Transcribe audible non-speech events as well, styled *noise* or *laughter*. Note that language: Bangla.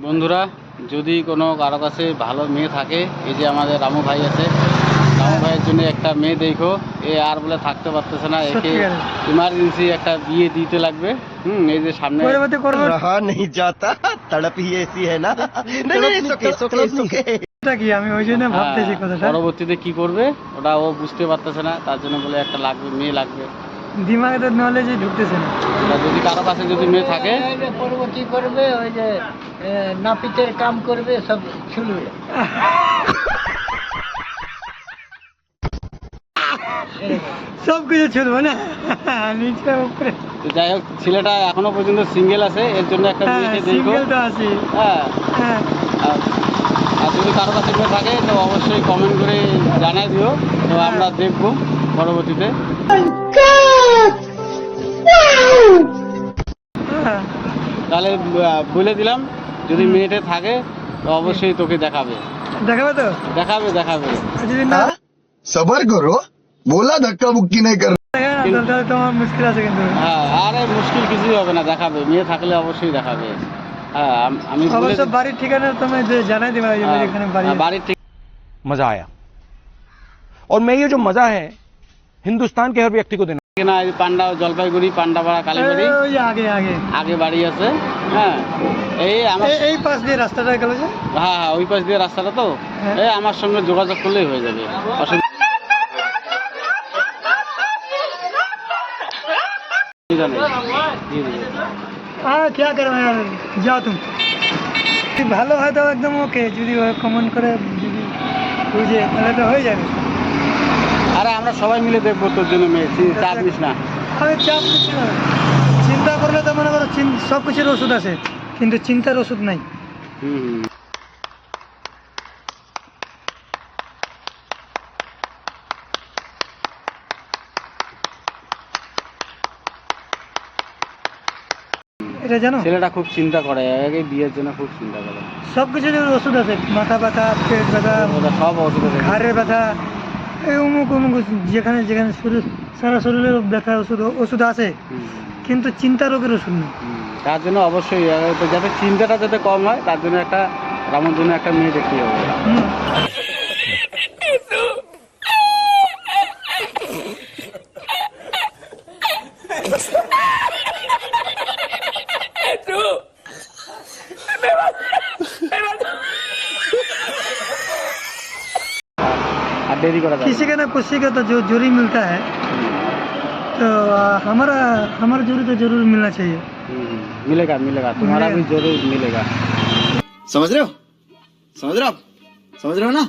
বন্ধুরা যদি কোনো কারো কাছে ভালো মেয়ে থাকে এই যে আমাদের রামু ভাই আছে রামু ভাইয়ের জন্য একটা মেয়ে দেখো এ আর বলে থাকতে পারতেছে না একে সত্যিকারে? ইমার্জেন্সি একটা বিয়ে দিতে লাগবে হুম এই যে সামনে পরবর্তী করবো रहा नहीं जाता तड़प ही ऐसी है ना *laughs* नहीं नहीं सुके सुके सुके এটা কি আমি ওই জন্য ভাবতেছি হ্যাঁ, কথাটা পরবর্তীতে কি করবে ওটা ও বুঝতে পারতেছে না তার জন্য বলে একটা লাগবে মেয়ে লাগবে দিমাগে তো নলেজই ঢুকতেছে না। যদি কারও কাছে যদি মেয়ে থাকে? পরবর্তী করবে ওই যে নাপিতের কাম করবে সব শুনবে। সব কিছু চলবে না। নিচে উপরে। যাই হোক ছেলেটা এখনও পর্যন্ত সিঙ্গেল আছে এর জন্য একটা হ্যাঁ মেয়েকে দেখো সিঙ্গেল তো আছি। হ্যাঁ। হ্যাঁ। আর যদি কারও কাছে মেয়ে থাকে তো অবশ্যই কমেন্ট করে জানাই দিও। তো আমরা দেখব পরবর্তীতে। তাহলে আহ, বলে দিলাম যদি মেয়েটে থাকে তো অবশ্যই তোকে দেখাবে দেখাবে তো দেখাবে দেখাবে আর যদি না सबर करो बोला धक्का मुक्की नहीं कर দেখাবে না তাহলে তো আমার মুশকিল আছে কিন্তু হ্যাঁ আরে মুশকিল কিছুই হবে না দেখাবে মেয়ে থাকলে অবশ্যই দেখাবে হ্যাঁ আম- আমি বলে অবশ্য বাড়ির ঠিকানা তুমি যে- জানাই দিবা যে হ্যাঁ, এখানে বাড়ি হ্যাঁ, বাড়ির ঠিক मजा आया और मैं ये जो मजा है हिंदुस्तान के हर व्यक्ति को देना পান্ডা জলপাইগুড়ি পান্ডাপাড়া কালীবাড়ি। আগে আগে। আগে বাড়ি আছে হ্যাঁ। এই আমার এই পাশ দিয়ে রাস্তাটা গেল হ্যাঁ হ্যাঁ ওই পাশ দিয়ে রাস্তাটা তো। হ্যাঁ। এই আমার সঙ্গে যোগাযোগ করলেই হয়ে যাবে। যাও তুমি। ভালো হয় তো একদম ওকে যদি কমন করে বুঝে তাহলে তো হয়ে যাবে। আরে আমরা সবাই মিলে দেখব তোর জন্য মেয়ে চাপ নিস না। আমি চাপ নিচ্ছি না। চিন্তা করলে তো মনে করো সব কিছুর ওষুধ আছে কিন্তু চিন্তার ওষুধ নাই। হুম। এটা জানো? ছেলেটা খুব চিন্তা করে আগে বিয়ের জন্য খুব চিন্তা করে। সব কিছুর ওষুধ আছে মাথা ব্যথা পেট ব্যথা সব ওষুধ আছে। ঘাড়ের ব্যথা এই অমুক অমুক যেখানে যেখানে শরীর সারা শরীরের ব্যথা ওষুধ ওষুধ আছে কিন্তু চিন্তা রোগের ওষুধ নেই। তার জন্য অবশ্যই যাতে চিন্তাটা যাতে কম হয় তার জন্য একটা রামের জন্য একটা মেয়ে দেখতে হবে। देरी करा किसी का ना किसी का तो जो जूरी मिलता है तो हमारा हमारा जूरी तो ज़रूर मिलना चाहिए। मिलेगा मिलेगा। तुम्हारा भी ज़रूर मिलेगा। समझ रहे हो? समझ रहे हो आप? समझ रहे हो ना?